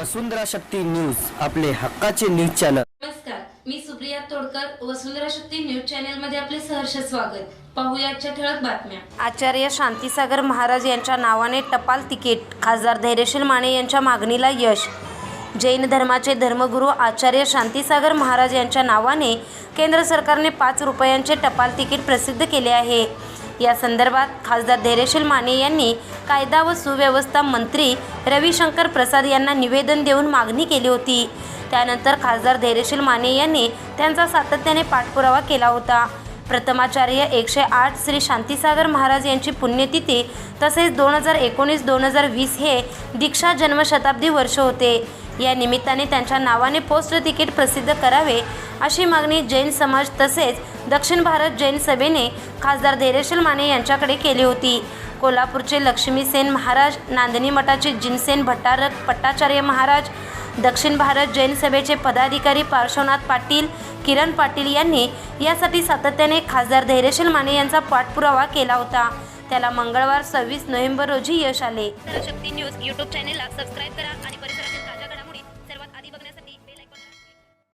वसुंधरा Shakti news आपले हक्काचे news channel. नमस्कार मी सुप्रिया तोडकर वसुंधरा शक्ती न्यूज चॅनलमध्ये आपले सहर्ष स्वागत. पाहूया आजच्या ठळक बातम्या. आचार्य शांतीसागर महाराज यांच्या नावाने टपाल तिकीट खासदार धैर्यशील माने यांच्या मागणीला यश. जैन धर्माचे धर्मगुरू आचार्य शांतीसागर महाराज यांच्या नावाने केंद्र सरकारने पाच रुपयांचे टपाल तिकीट प्रसिद्ध केले आहे. या संदर्भात खासदार धैर्यशील माने यांनी कायदा व सुव्यवस्था मंत्री रविशंकर प्रसाद यांना निवेदन देऊन मागणी केली होती. त्यानंतर खासदार धैर्यशील माने यांनी त्यांचा सातत्याने पाठपुरावा केला होता. प्रथमाचार्य एकशे आठ श्री शांतीसागर महाराज यांची पुण्यतिथी तसेच दोन हजार एकोणीस दोन हजार वीस हे दीक्षा जन्मशताब्दी वर्ष होते. या निमित्ताने त्यांच्या नावाने पोस्ट तिकीट प्रसिद्ध करावे अशी मागणी जैन समाज तसेच दक्षिण भारत जैन सभेने खासदार धैर्यशील माने यांच्याकडे केली होती. कोल्हापूरचे लक्ष्मीसेन महाराज नांदणी मठाचे जिनसेन भट्टारक पट्टाचार्य महाराज दक्षिण भारत जैन सभेचे पदाधिकारी पार्श्वनाथ पाटील किरण पाटील यांनी यासाठी सातत्याने खासदार धैर्यशील माने यांचा पाठपुरावा केला होता. त्याला मंगळवार सव्वीस नोव्हेंबर रोजी यश आले. शक्ती न्यूज यूट्यूब चॅनेलला सबस्क्राईब करा आणि